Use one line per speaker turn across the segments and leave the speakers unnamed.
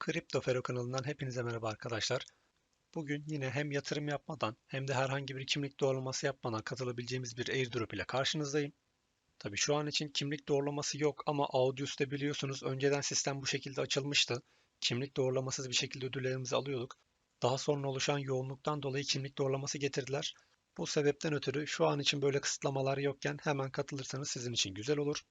Kripto Fero kanalından hepinize merhaba arkadaşlar. Bugün yine hem yatırım yapmadan hem de herhangi bir kimlik doğrulaması yapmadan katılabileceğimiz bir airdrop ile karşınızdayım. Tabi şu an için kimlik doğrulaması yok ama Audius'ta biliyorsunuz önceden sistem bu şekilde açılmıştı. Kimlik doğrulamasız bir şekilde ödüllerimizi alıyorduk. Daha sonra oluşan yoğunluktan dolayı kimlik doğrulaması getirdiler. Bu sebepten ötürü şu an için böyle kısıtlamalar yokken hemen katılırsanız sizin için güzel olur.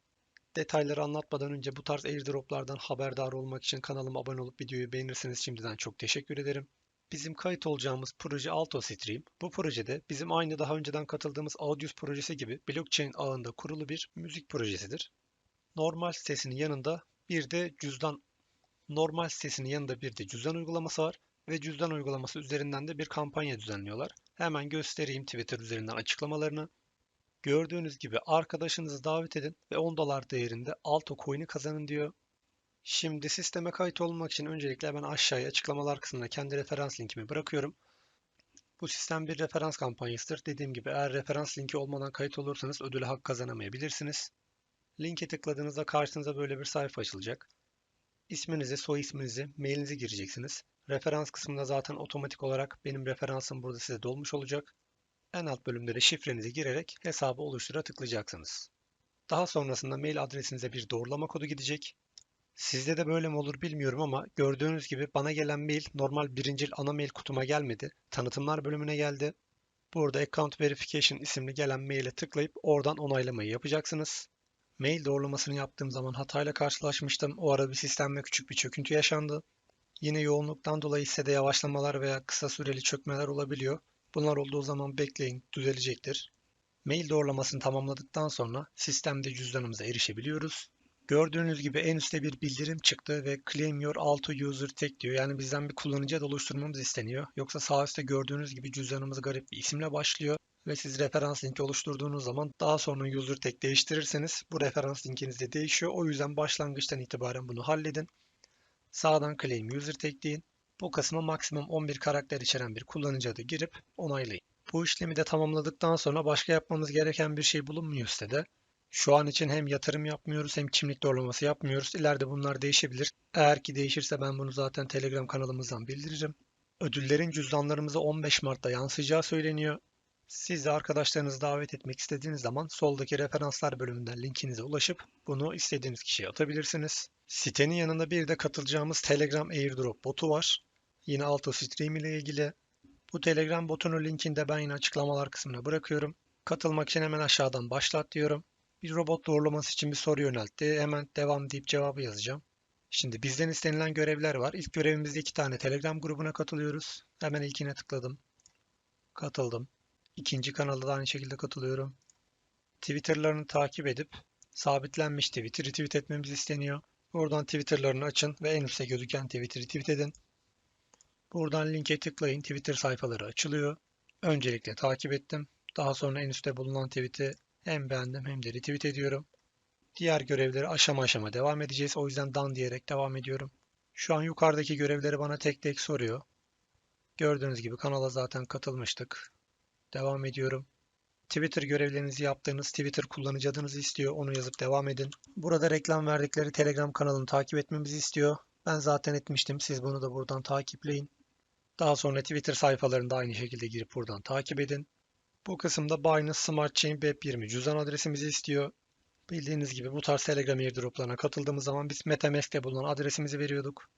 Detayları anlatmadan önce bu tarz airdroplardan haberdar olmak için kanalıma abone olup videoyu beğenirseniz şimdiden çok teşekkür ederim. Bizim kayıt olacağımız proje AltoStream. Bu projede bizim aynı daha önceden katıldığımız Audius projesi gibi blockchain ağında kurulu bir müzik projesidir. Normal sitesinin yanında bir de cüzdan normal sitesinin yanında bir de cüzdan uygulaması var ve cüzdan uygulaması üzerinden de bir kampanya düzenliyorlar. Hemen göstereyim Twitter üzerinden açıklamalarını. Gördüğünüz gibi arkadaşınızı davet edin ve 10 dolar değerinde Alto kazanın diyor. Şimdi sisteme kayıt olmak için öncelikle ben aşağıya açıklamalar kısmına kendi referans linkimi bırakıyorum. Bu sistem bir referans kampanyasıdır. Dediğim gibi eğer referans linki olmadan kayıt olursanız ödüle hak kazanamayabilirsiniz. Linke tıkladığınızda karşınıza böyle bir sayfa açılacak. İsminizi, soy isminizi, mailinizi gireceksiniz. Referans kısmında zaten otomatik olarak benim referansım burada size dolmuş olacak. En alt bölümlere şifrenizi girerek hesabı oluştura tıklayacaksınız. Daha sonrasında mail adresinize bir doğrulama kodu gidecek. Sizde de böyle mi olur bilmiyorum ama gördüğünüz gibi bana gelen mail normal birincil ana mail kutuma gelmedi. Tanıtımlar bölümüne geldi. Burada Account Verification isimli gelen maile tıklayıp oradan onaylamayı yapacaksınız. Mail doğrulamasını yaptığım zaman hatayla karşılaşmıştım. O ara bir sistemde küçük bir çöküntü yaşandı. Yine yoğunluktan dolayı hissede yavaşlamalar veya kısa süreli çökmeler olabiliyor. Bunlar olduğu zaman bekleyin, düzelecektir. Mail doğrulamasını tamamladıktan sonra sistemde cüzdanımıza erişebiliyoruz. Gördüğünüz gibi en üstte bir bildirim çıktı ve Claim Your Auto User Tag diyor. Yani bizden bir kullanıcı adı oluşturmamız isteniyor. Yoksa sağ üstte gördüğünüz gibi cüzdanımız garip bir isimle başlıyor. Ve siz referans linki oluşturduğunuz zaman daha sonra user tag değiştirirseniz bu referans linkiniz de değişiyor. O yüzden başlangıçtan itibaren bunu halledin. Sağdan Claim User Tag deyin. Bu kısma maksimum 11 karakter içeren bir kullanıcı adı girip onaylayın. Bu işlemi de tamamladıktan sonra başka yapmamız gereken bir şey bulunmuyor sitede. Şu an için hem yatırım yapmıyoruz hem kimlik doğrulaması yapmıyoruz. İleride bunlar değişebilir. Eğer ki değişirse ben bunu zaten Telegram kanalımızdan bildiririm. Ödüllerin cüzdanlarımıza 15 Mart'ta yansıyacağı söyleniyor. Siz de arkadaşlarınızı davet etmek istediğiniz zaman soldaki referanslar bölümünden linkinize ulaşıp bunu istediğiniz kişiye atabilirsiniz. Sitenin yanında bir de katılacağımız Telegram Airdrop botu var. Yine AutoStream ile ilgili. Bu Telegram botunun linkini de ben yine açıklamalar kısmına bırakıyorum. Katılmak için hemen aşağıdan başlat diyorum. Bir robot doğrulaması için bir soru yöneltti. Hemen devam deyip cevabı yazacağım. Şimdi bizden istenilen görevler var. İlk görevimizde iki tane Telegram grubuna katılıyoruz. Hemen ilkine tıkladım. Katıldım. İkinci kanalda da aynı şekilde katılıyorum. Twitter'larını takip edip sabitlenmiş tweet'i retweet etmemiz isteniyor. Buradan Twitter'larını açın ve en üstte gözüken tweet'i retweet edin. Buradan linke tıklayın. Twitter sayfaları açılıyor. Öncelikle takip ettim. Daha sonra en üstte bulunan tweet'i hem beğendim hem de retweet ediyorum. Diğer görevleri aşama aşama devam edeceğiz. O yüzden dan diyerek devam ediyorum. Şu an yukarıdaki görevleri bana tek tek soruyor. Gördüğünüz gibi kanala zaten katılmıştık. Devam ediyorum. Twitter görevlerinizi yaptığınız Twitter kullanıcı adınızı istiyor. Onu yazıp devam edin. Burada reklam verdikleri Telegram kanalını takip etmemizi istiyor. Ben zaten etmiştim. Siz bunu da buradan takipleyin. Daha sonra Twitter sayfalarında aynı şekilde girip buradan takip edin. Bu kısımda Binance Smart Chain Web20 cüzdan adresimizi istiyor. Bildiğiniz gibi bu tarz Telegram airdroplarına katıldığımız zaman biz Metamask'te bulunan adresimizi veriyorduk.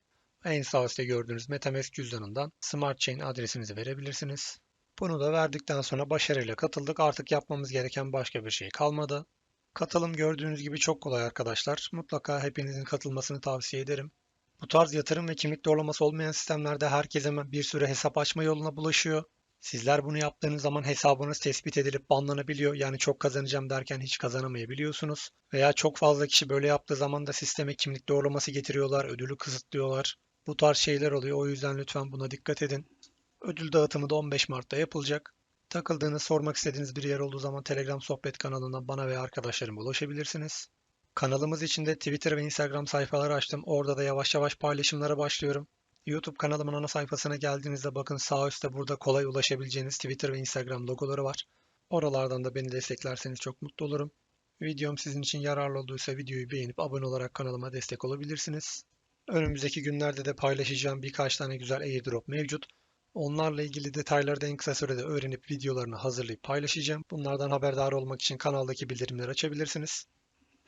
En sağ üstte gördüğünüz Metamask cüzdanından Smart Chain adresinizi verebilirsiniz. Bunu da verdikten sonra başarıyla katıldık. Artık yapmamız gereken başka bir şey kalmadı. Katılım gördüğünüz gibi çok kolay arkadaşlar. Mutlaka hepinizin katılmasını tavsiye ederim. Bu tarz yatırım ve kimlik doğrulaması olmayan sistemlerde herkes hemen bir süre hesap açma yoluna bulaşıyor. Sizler bunu yaptığınız zaman hesabınız tespit edilip banlanabiliyor. Yani çok kazanacağım derken hiç kazanamayabiliyorsunuz. Veya çok fazla kişi böyle yaptığı zaman da sisteme kimlik doğrulaması getiriyorlar, ödülü kısıtlıyorlar. Bu tarz şeyler oluyor. O yüzden lütfen buna dikkat edin. Ödül dağıtımı da 15 Mart'ta yapılacak. Takıldığınız, sormak istediğiniz bir yer olduğu zaman Telegram sohbet kanalından bana ve arkadaşlarıma ulaşabilirsiniz. Kanalımız içinde Twitter ve Instagram sayfaları açtım. Orada da yavaş yavaş paylaşımlara başlıyorum. YouTube kanalımın ana sayfasına geldiğinizde bakın sağ üstte burada kolay ulaşabileceğiniz Twitter ve Instagram logoları var. Oralardan da beni desteklerseniz çok mutlu olurum. Videom sizin için yararlı olduysa videoyu beğenip abone olarak kanalıma destek olabilirsiniz. Önümüzdeki günlerde de paylaşacağım birkaç tane güzel airdrop mevcut. Onlarla ilgili detayları da en kısa sürede öğrenip videolarını hazırlayıp paylaşacağım. Bunlardan haberdar olmak için kanaldaki bildirimleri açabilirsiniz.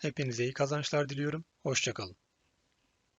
Hepinize iyi kazançlar diliyorum. Hoşçakalın.